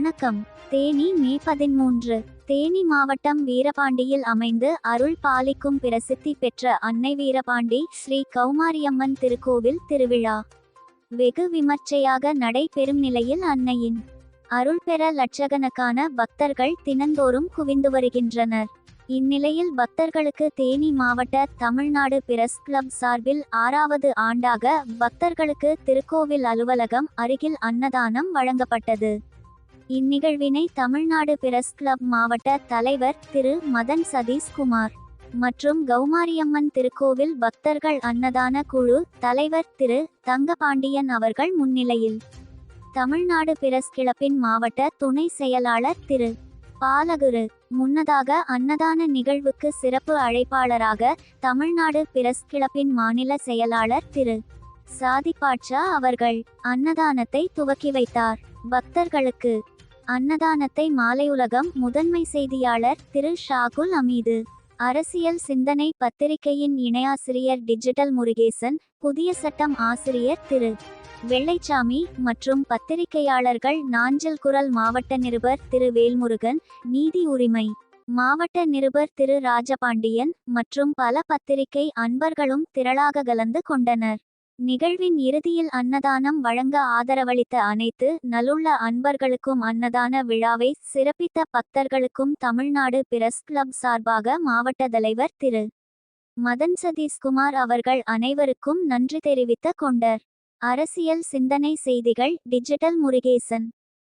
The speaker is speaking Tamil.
வணக்கம். தேனி மே பதிமூன்று. தேனி மாவட்டம் வீரபாண்டியில் அமைந்து அருள் பாலிக்கும் பிரசித்தி பெற்ற அன்னை வீரபாண்டி ஸ்ரீ கௌமாரியம்மன் திருக்கோவில் திருவிழா. வெகு விமர்சையாக நடைபெறும் நிலையில் அன்னையின் அருள் பெற லட்சக்கணக்கான பக்தர்கள் தினந்தோறும் குவிந்து வருகின்றனர். இந்நிலையில் பக்தர்களுக்கு தேனி மாவட்ட தமிழ்நாடு பிரஸ் கிளப் சார்பில் ஆறாவது ஆண்டாக பக்தர்களுக்கு திருக்கோவில் அலுவலகம் அருகில் அன்னதானம் வழங்கப்பட்டது. இந்நிகழ்வினை தமிழ்நாடு பிரஸ் கிளப் மாவட்ட தலைவர் திரு. மதன் சதீஷ்குமார் மற்றும் கௌமாரியம்மன் திருக்கோவில் பக்தர்கள் அன்னதான குழு தலைவர் திரு. தங்கபாண்டியன் அவர்கள் முன்னிலையில் தமிழ்நாடு பிரஸ் கிளப்பின் மாவட்ட துணை செயலாளர் திரு. பாலகுரு முன்னதாக அன்னதான நிகழ்வுக்கு சிறப்பு அழைப்பாளராக தமிழ்நாடு பிரஸ் கிளப்பின் மாநில செயலாளர் திரு. சாதிபாட்சா அவர்கள் அன்னதானத்தை துவக்கி வைத்தார். பக்தர்களுக்கு அன்னதானத்தை மாலையுலகம் முதன்மை செய்தியாளர் திரு ஷாகுல் அமீது. அரசியல் சிந்தனை பத்திரிகையின் இணையாசிரியர் டிஜிட்டல் முருகேசன் புதிய சட்டம் ஆசிரியர் திரு. வெள்ளைச்சாமி மற்றும் பத்திரிகையாளர்கள் நாஞ்சல் குரல் மாவட்ட நிருபர் திரு வேல்முருகன் நீதி உரிமை. மாவட்ட நிருபர் திரு ராஜபாண்டியன் மற்றும் பல பத்திரிகை அன்பர்களும் திரளாக கலந்து கொண்டனர். நிகழ்வின் இறுதியில் அன்னதானம் வழங்க ஆதரவளித்த அனைத்து நலுள்ள அன்பர்களுக்கும் அன்னதான விழாவை சிறப்பித்த பக்தர்களுக்கும் தமிழ்நாடு பிரஸ் கிளப் சார்பாக மாவட்ட தலைவர் திரு. மதன் சதீஷ்குமார் அவர்கள் அனைவருக்கும் நன்றி தெரிவித்த கொண்டர். அரசியல் சிந்தனை செய்திகள் டிஜிட்டல் முருகேசன்.